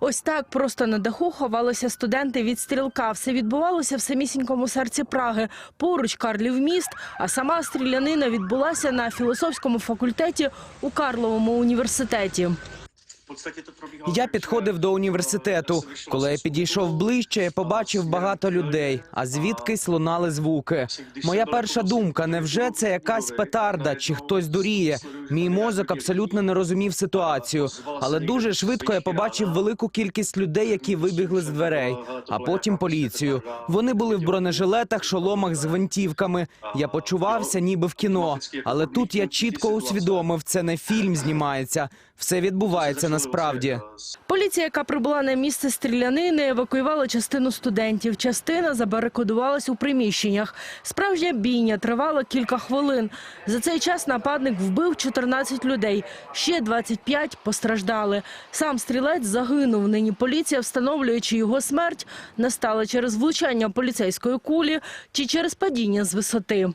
Ось так просто на даху ховалися студенти від стрілка. Все відбувалося в самісінькому серці Праги. Поруч Карлів міст, а сама стрілянина відбулася на філософському факультеті у Карловому університеті. Я підходив до університету. Коли я підійшов ближче, я побачив багато людей, а звідкись лунали звуки. Моя перша думка: невже це якась петарда чи хтось дуріє? Мій мозок абсолютно не розумів ситуацію, але дуже швидко я побачив велику кількість людей, які вибігли з дверей, а потім поліцію. Вони були в бронежилетах, шоломах з гвинтівками. Я почувався, ніби в кіно. Але тут я чітко усвідомив, це не фільм знімається. Все відбувається насправді. Поліція, яка прибула на місце стрілянини, евакуювала частину студентів. Частина забарикадувалась у приміщеннях. Справжня бійня тривала кілька хвилин. За цей час нападник вбив 14 людей. Ще 25 постраждали. Сам стрілець загинув. Нині поліція, встановлюючи його смерть, настала через влучання поліцейської кулі чи через падіння з висоти.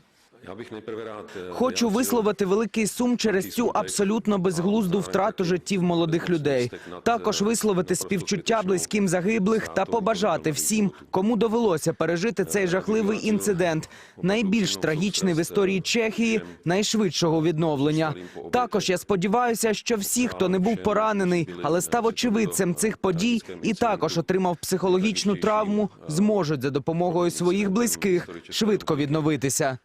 Eh, Хочу висловити великий сум через цю абсолютно безглузду втрату життів молодих людей. Також висловити співчуття близьким загиблих та побажати всім, кому довелося пережити цей жахливий інцидент, найбільш трагічний в історії Чехії, найшвидшого відновлення. Також я сподіваюся, що всі, хто не був поранений, але став очевидцем цих подій, і також отримав психологічну травму, зможуть за допомогою своїх близьких швидко відновитися.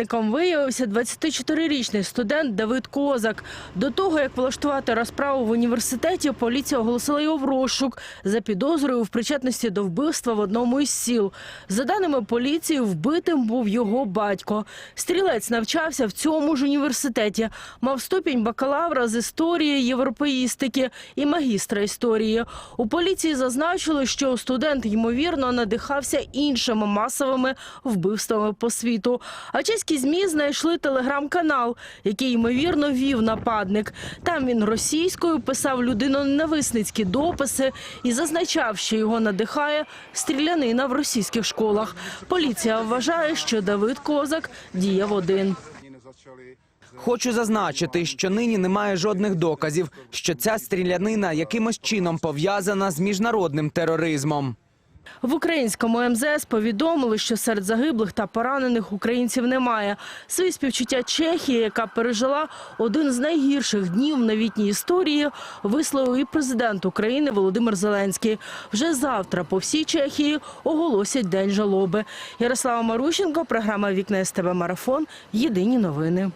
Нападником виявився 24-річний студент Давид Козак. До того, як влаштувати розправу в університеті, поліція оголосила його в розшук за підозрою в причетності до вбивства в одному із сіл. За даними поліції, вбитим був його батько. Стрілець навчався в цьому ж університеті. Мав ступінь бакалавра з історії, європеїстики і магістра історії. У поліції зазначили, що студент ймовірно надихався іншими масовими вбивствами по світу. А чеські змі знайшли телеграм-канал, який ймовірно вів нападник. Там він російською писав людиноненависницькі дописи і зазначав, що його надихає стрілянина в російських школах. Поліція вважає, що Давид Козак діяв один. Хочу зазначити, що нині немає жодних доказів, що ця стрілянина якимось чином пов'язана з міжнародним тероризмом. В українському МЗС повідомили, що серед загиблих та поранених українців немає. Свої співчуття Чехії, яка пережила один з найгірших днів новітній історії, висловив і президент України Володимир Зеленський. Вже завтра по всій Чехії оголосять день жалоби. Ярослава Марущенко, програма Вікна СТБ Марафон. Єдині новини.